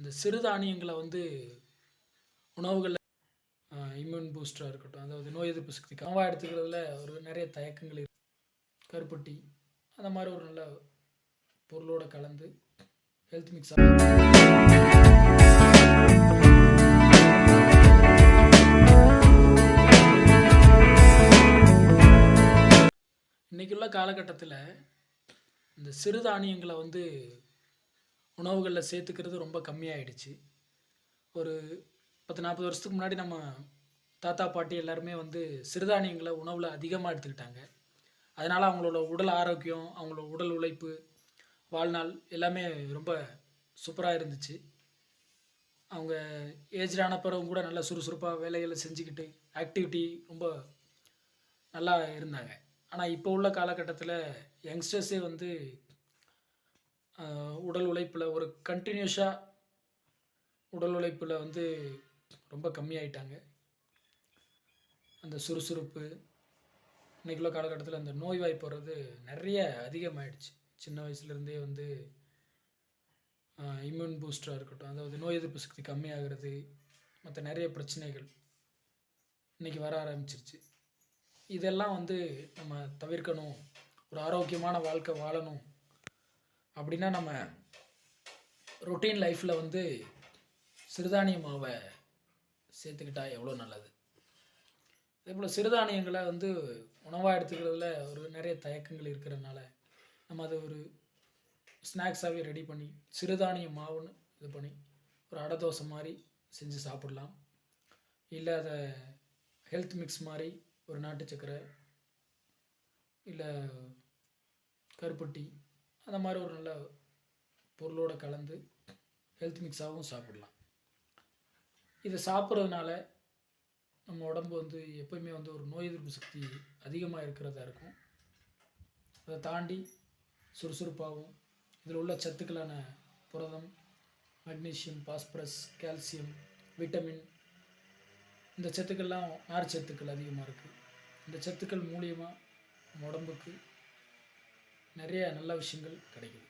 இந்த சிறுதானியங்களை வந்து உணவுகளில் இம்யூன் பூஸ்டராக இருக்கட்டும். அதாவது நோய் எதிர்ப்பு சக்தி கனவாக எடுத்துக்கிறதுல ஒரு நிறைய தயக்கங்கள் இருக்கு கருப்பட்டி அந்த மாதிரி ஒரு நல்ல பொருளோட கலந்து ஹெல்த் மிக்ஸ் இன்றைக்குள்ள காலகட்டத்தில் இந்த சிறுதானியங்களை வந்து உணவுகளில் சேர்த்துக்கிறது ரொம்ப கம்மியாயிடுச்சு. ஒரு பத்து நாற்பது வருஷத்துக்கு முன்னாடி நம்ம தாத்தா பாட்டி எல்லாருமே வந்து சிறுதானியங்களை உணவில் அதிகமாக எடுத்துக்கிட்டாங்க. அதனால் அவங்களோட உடல் ஆரோக்கியம் அவங்களோட உடல் உழைப்பு வாழ்நாள் எல்லாமே ரொம்ப சூப்பராக இருந்துச்சு. அவங்க ஏஜ்டான பிறகு கூட நல்லா சுறுசுறுப்பாக வேலைகளை செஞ்சுக்கிட்டு ஆக்டிவிட்டி ரொம்ப நல்லா இருந்தாங்க. ஆனால் இப்போ உள்ள காலகட்டத்தில் யங்ஸ்டர்ஸே வந்து உடல் உழைப்பில் ஒரு கண்டினியூஸாக உடல் உழைப்பில் வந்து ரொம்ப கம்மியாயிட்டாங்க. அந்த சுறுசுறுப்பு இன்றைக்குள்ள காலகட்டத்தில் அந்த நோய்வாய்ப்படுறது நிறைய அதிகமாயிடுச்சு. சின்ன வயசுலேருந்தே வந்து இம்யூன் பூஸ்டராக இருக்கட்டும் அதாவது நோய் எதிர்ப்பு சக்தி கம்மியாகிறது மற்ற நிறைய பிரச்சனைகள் இன்றைக்கி வர ஆரம்பிச்சிருச்சு. இதெல்லாம் வந்து நம்ம தவிர்க்கணும். ஒரு ஆரோக்கியமான வாழ்க்கை வாழணும். அப்படின்னா நம்ம ரொட்டீன் லைஃப்பில் வந்து சிறுதானிய மாவை சேர்த்துக்கிட்டா எவ்வளோ நல்லது? அதே போல் சிறுதானியங்களை வந்து உணவாக எடுத்துக்கிறதுல ஒரு நிறைய தயக்கங்கள் இருக்கிறதுனால நம்ம அதை ஒரு ஸ்நாக்ஸாகவே ரெடி பண்ணி சிறுதானிய மாவுன்னு இது பண்ணி ஒரு அடை தோசை மாதிரி செஞ்சு சாப்பிடலாம். இல்லை அதை ஹெல்த் மிக்ஸ் மாதிரி ஒரு நாட்டு சக்கரை இல்லை கருப்பட்டி அந்த மாதிரி ஒரு நல்ல பொருளோட கலந்து ஹெல்த் மிக்ஸாகவும் சாப்பிடலாம். இதை சாப்பிட்றதுனால நம்ம உடம்பு வந்து எப்பயுமே வந்து ஒரு நோய் எதிர்ப்பு சக்தி அதிகமாக இருக்கிறதா இருக்கும். அதை தாண்டி சுறுசுறுப்பாகவும் இதில் உள்ள சத்துக்களான புரதம் மக்னீஷியம் பாஸ்பரஸ் கால்சியம் விட்டமின் இந்த சத்துக்கள்லாம் நார் சத்துக்கள் அதிகமாக இருக்குது இந்த சத்துக்கள் மூலியமாக நம்ம உடம்புக்கு நிறைய நல்ல விஷயங்கள் கிடைக்குது.